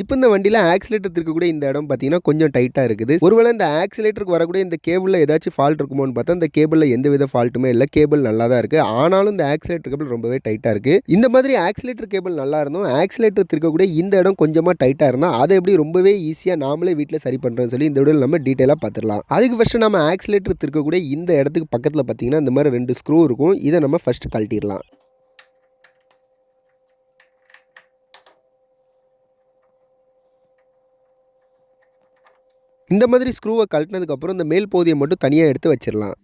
இப்போ இந்த வண்டியில் ஆக்சிலேட்டர் இருக்கக்கூடிய இந்த இடம் பார்த்தீங்கன்னா கொஞ்சம் டைட்டாக இருக்குது. ஒருவேளை இந்த ஆக்சிலேட்டருக்கு வரக்கூடிய இந்த கேபிளில் ஏதாச்சும் ஃபால்ட் இருக்குமோன்னு பார்த்தா இந்த கேபிளில் எந்த வித ஃபால்ட்டுமே இல்லை. கேபிள் நல்லா தான் இருக்குது ஆனாலும் இந்த ஆக்சிலேட்டர் கேபிள் ரொம்பவே டைட்டாக இருக்குது இந்த மாதிரி ஆக்சிலேட்டர் கேபிள் நல்லா இருந்தும் ஆக்சிலேட்டர் இருக்கக்கூடிய இந்த இடம் கொஞ்சமாக டைட்டாக இருந்தால் அதை எப்படி ரொம்பவே ஈஸியாக நாமளே வீட்டில் சரி பண்ணுறோம்னு சொல்லி இந்த வீடியோவில் நம்ம டீட்டெயிலாக பார்த்துடலாம். அதுக்கு ஃபஸ்ட்டு நம்ம ஆக்சிலேட்டர் இருக்கக்கூடிய இந்த இடத்துக்கு பக்கத்தில் பார்த்தீங்கன்னா இந்த மாதிரி ரெண்டு ஸ்க்ரூ இருக்கும். இதை நம்ம ஃபஸ்ட்டு கழட்டிடலாம். இந்த மாதிரி ஸ்க்ரூவை கழட்டினதுக்கப்புறம் இந்த மேல் பகுதியை மட்டும் தனியாக எடுத்து வச்சிடலாம்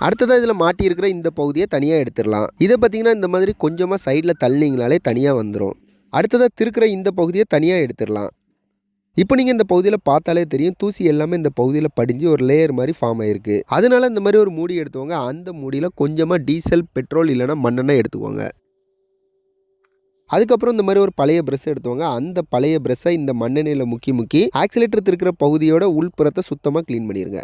அடுத்ததாக இதில் மாட்டியிருக்கிற இந்த பகுதியை தனியாக எடுத்துடலாம் இதை பார்த்திங்கன்னா இந்த மாதிரி கொஞ்சமாக சைடில் தள்ளிங்கனாலே தனியாக வந்துடும் அடுத்ததாக திருக்கிற இந்த பகுதியை தனியாக எடுத்துடலாம் இப்போ நீங்கள் இந்த பகுதியில் பார்த்தாலே தெரியும் தூசி எல்லாமே இந்த பகுதியில் படிஞ்சு ஒரு லேயர் மாதிரி ஃபார்ம் ஆயிருக்கு. அதனால இந்த மாதிரி ஒரு மூடி எடுத்துக்கோங்க. அந்த மூடியில் கொஞ்சமாக டீசல் பெட்ரோல் இல்லைன்னா மண்ணெண்ணெய் எடுத்துக்கோங்க. அதுக்கப்புறம் இந்த மாதிரி ஒரு பழைய ப்ரெஷ் எடுத்துவாங்க அந்த பழைய ப்ரெஷ்ஷை இந்த மண்ணெண்ணெயில் முக்கி முக்கி ஆக்சிலேட்டர் இருக்கிற பகுதியோட உள்புறத்தை சுத்தமாக க்ளீன் பண்ணிடுங்க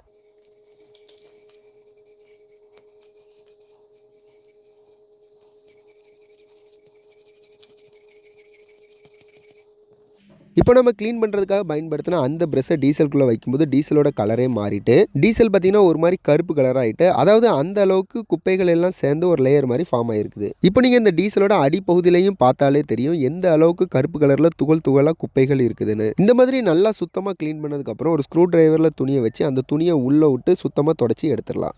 இப்போ நம்ம க்ளீன் பண்ணுறதுக்காக பயன்படுத்தினா அந்த ப்ரெஷ்ஷை டீசலுக்குள்ளே வைக்கும்போது டீசலோட கலரே மாறிட்டு டீசல் பார்த்தீங்கன்னா ஒரு மாதிரி கருப்பு கலர் ஆகிட்டு அதாவது அந்த அளவுக்கு குப்பைகள் எல்லாம் சேர்ந்து ஒரு லேயர் மாதிரி ஃபார்ம் ஆயிருக்குது. இப்போ நீங்கள் இந்த டீசலோட அடிப்பகுதியிலையும் பார்த்தாலே தெரியும் எந்த அளவுக்கு கருப்பு கலரில் துகள் துகளாக குப்பைகள் இருக்குதுன்னு. இந்த மாதிரி நல்லா சுத்தமாக க்ளீன் பண்ணதுக்கப்புறம் ஒரு ஸ்க்ரூ டிரைவரில் துணியை வச்சு அந்த துணியை உள்ளே விட்டு சுத்தமாக தொடச்சி எடுத்துடலாம்.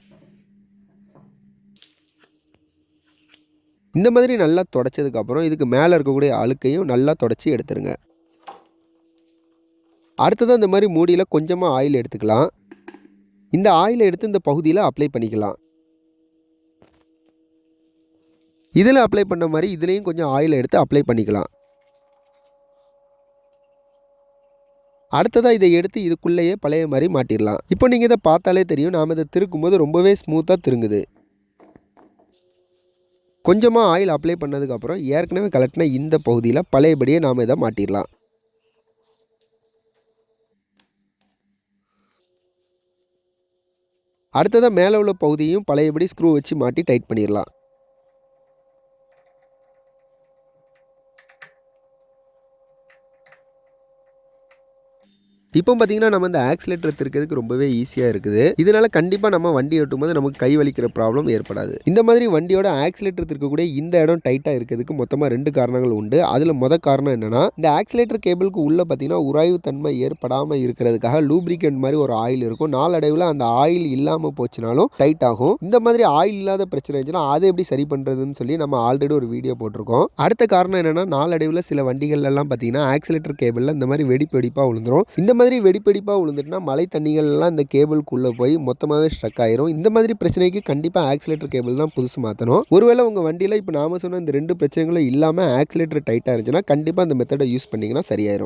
இந்த மாதிரி நல்லா தொடச்சதுக்கப்புறம் இதுக்கு மேலே இருக்கக்கூடிய அழுக்கையும் நல்லா தொடச்சி எடுத்துருங்க. அடுத்ததாக இந்த மாதிரி மூடியில் கொஞ்சமாக ஆயில் எடுத்துக்கலாம். இந்த ஆயிலை எடுத்து இந்த பகுதியில் அப்ளை பண்ணிக்கலாம். இதில் அப்ளை பண்ண மாதிரி இதுலேயும் கொஞ்சம் ஆயில் எடுத்து அப்ளை பண்ணிக்கலாம். அடுத்ததாக இதை எடுத்து இதுக்குள்ளேயே பழைய மாதிரி மாட்டிடலாம். இப்போ நீங்கள் இதை பார்த்தாலே தெரியும். நாம் இதை திருக்கும்போது ரொம்பவே ஸ்மூத்தாக திருங்குது. கொஞ்சமாக ஆயில் அப்ளை பண்ணதுக்கப்புறம் ஏற்கனவே கலட்டின இந்த பகுதியில் பழையபடியே நாம் இதை மாட்டிடலாம். அடுத்ததாக மேலே உள்ள பகுதியும் பழையபடி ஸ்க்ரூ வச்சு மாட்டி டைட் பண்ணிடலாம் இப்போ பார்த்தீங்கன்னா நம்ம இந்த ஆக்சிலேட்டர் எடுத்துருக்கிறதுக்கு ரொம்பவே ஈஸியாக இருக்குது. இதனால கண்டிப்பாக நம்ம வண்டி ஓட்டும் போது நமக்கு கை வலிக்கிற ப்ராப்ளம் ஏற்படாது. இந்த மாதிரி வண்டியோட ஆக்சிலேட்டர் இருக்கக்கூடிய இந்த இடம் டைட்டாக இருக்கிறதுக்கு மொத்தமாக ரெண்டு காரணங்கள் உண்டு. அதில் மொதல் காரணம் என்னன்னா இந்த ஆக்சிலேட்டர் கேபிளுக்கு உள்ளே பார்த்தீங்கன்னா உராய்வு தன்மை ஏற்படாமல் இருக்கிறதுக்காக லூப்ரிகண்ட் மாதிரி ஒரு ஆயில் இருக்கும். நாளடைவில் அந்த ஆயில் இல்லாமல் போச்சுனாலும் டைட் ஆகும். இந்த மாதிரி ஆயில் இல்லாத பிரச்சனை இருந்துச்சுன்னா அதை எப்படி சரி பண்ணுறதுன்னு சொல்லி நம்ம ஆல்ரெடி ஒரு வீடியோ போட்டிருக்கோம். அடுத்த காரணம் என்னன்னா நாளடைவில் சில வண்டிகள் எல்லாம் பார்த்தீங்கன்னா ஆக்சிலேட்டர் கேபிளில் இந்த மாதிரி வெடிப்பு வெடிப்பாக விழுந்துரும் இந்த மாதிரி மாதிரி வெடிப்பெடிப்பாக விழுந்துட்டுனா மழை தண்ணிகள்லாம் இந்த கேபிள்குள்ளே போய் மொத்தமாகவே ஸ்ட்ரக் ஆயிரும். இந்த மாதிரி பிரச்சனைக்கு கண்டிப்பாக ஆக்சிலேட்டர் கேபிள் தான் புதுசு மாற்றணும் ஒருவேளை உங்கள் வண்டியில் இப்போ நாம சொன்ன இந்த ரெண்டு பிரச்சனைகளும் இல்லாமல் ஆக்சிலேட்டர் டைட்டாக இருந்துச்சுன்னா கண்டிப்பாக அந்த மெத்தடை யூஸ் பண்ணிங்கன்னா சரியாயிரும்.